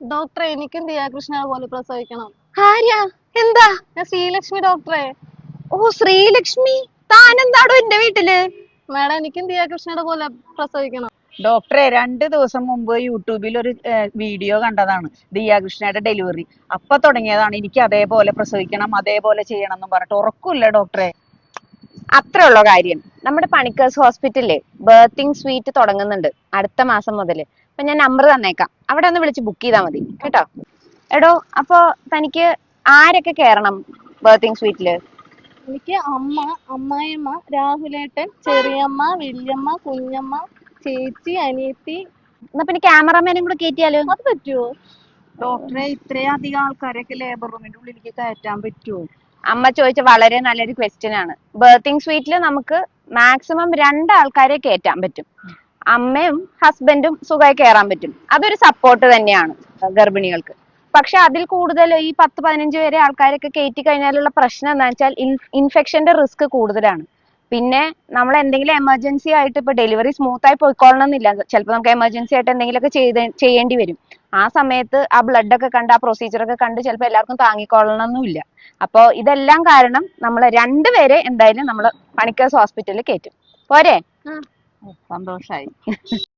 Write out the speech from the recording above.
ഡോക്ടറെ എനിക്കും ദിയാകൃഷ്ണനെ പോലെ പ്രസവിക്കണം. ആര്യ? എന്താ? ഞാൻ ശ്രീലക്ഷ്മി ഡോക്ടറെ. ഓ ശ്രീലക്ഷ്മി? താനെന്താടോ എന്റെ വീട്ടിൽ? മാഡം എനിക്കും ദിയാകൃഷ്ണയുടെ പോലെ പ്രസവിക്കണം. ഡോക്ടറെ രണ്ട് ദിവസം മുമ്പ് യൂട്യൂബിൽ ഒരു വീഡിയോ കണ്ടതാണ്. ദിയാകൃഷ്ണയുടെ ഡെലിവറി. അപ്പൊ തുടങ്ങിയതാണ് എനിക്ക് അതേപോലെ പ്രസവിക്കണം അതേപോലെ ചെയ്യണം എന്നും പറഞ്ഞിട്ട്. ഉറക്കില്ല ഡോക്ടറെ? അത്രേ ഉള്ളോ കാര്യം. നമ്മുടെ പണിക്കേഴ്സ് ഹോസ്പിറ്റലിലെ ബേർത്തിങ് സ്വീറ്റ് തുടങ്ങുന്നുണ്ട് അടുത്ത മാസം മുതൽ. അപ്പൊ ഞാൻ നമ്പർ തന്നേക്കാം. അവിടെ ഒന്ന് വിളിച്ച് ബുക്ക് ചെയ്താൽ മതി. കേട്ടോ? എടോ അപ്പോ തനിക്ക് ആരൊക്കെ കേറണം ബർത്തിങ് സ്വീറ്റിൽ എനിക്ക് അമ്മ അമ്മായിമ്മ രാഹുലേട്ടൻ ചെറിയമ്മ വല്യമ്മ കുഞ്ഞമ്മ ചേച്ചി അനിയത്തി. എന്നാ പിന്നെ ക്യാമറമാനും കൂടെ കയറ്റിയാലോ അത് പറ്റുമോ ഡോക്ടറെ ഇത്രയും അധികം ആൾക്കാരൊക്കെ ലേബർ റൂമിന്റെ ഉള്ളിലേക്ക് കയറ്റാൻ പറ്റുമോ അമ്മ ചോദിച്ച വളരെ നല്ലൊരു ക്വസ്റ്റ്യൻ ആണ്. ബർത്തിങ് സ്വീറ്റിൽ നമുക്ക് മാക്സിമം രണ്ട് ആൾക്കാരെ കയറ്റാൻ പറ്റും. അമ്മയും ഹസ്ബൻഡും സുഖമായി കയറാൻ പറ്റും. അതൊരു സപ്പോർട്ട് തന്നെയാണ് ഗർഭിണികൾക്ക്. പക്ഷെ അതിൽ കൂടുതൽ ഈ പത്ത് പതിനഞ്ച് വരെ ആൾക്കാരൊക്കെ കയറ്റി കഴിഞ്ഞാലുള്ള പ്രശ്നം എന്താ വെച്ചാൽ ഇൻഫെക്ഷന്റെ റിസ്ക് കൂടുതലാണ്. പിന്നെ നമ്മൾ എന്തെങ്കിലും എമർജൻസി ആയിട്ട് ഇപ്പൊ ഡെലിവറി സ്മൂത്ത് ആയി പോയിക്കൊള്ളണം എന്നില്ല ചിലപ്പോൾ നമുക്ക് എമർജൻസി ആയിട്ട് എന്തെങ്കിലുമൊക്കെ ചെയ്ത് ചെയ്യേണ്ടി വരും. ആ സമയത്ത് ആ ബ്ലഡ് ഒക്കെ കണ്ട് ആ പ്രൊസീജിയർ ഒക്കെ കണ്ട് ചിലപ്പോൾ എല്ലാവർക്കും താങ്ങിക്കൊള്ളണമെന്നില്ല അപ്പോൾ ഇതെല്ലാം കാരണം നമ്മൾ രണ്ടുപേരെ എന്തായാലും നമ്മൾ പണിക്കേഴ്സ് ഹോസ്പിറ്റലിൽ കയറ്റും. പോരെ? 咱们晒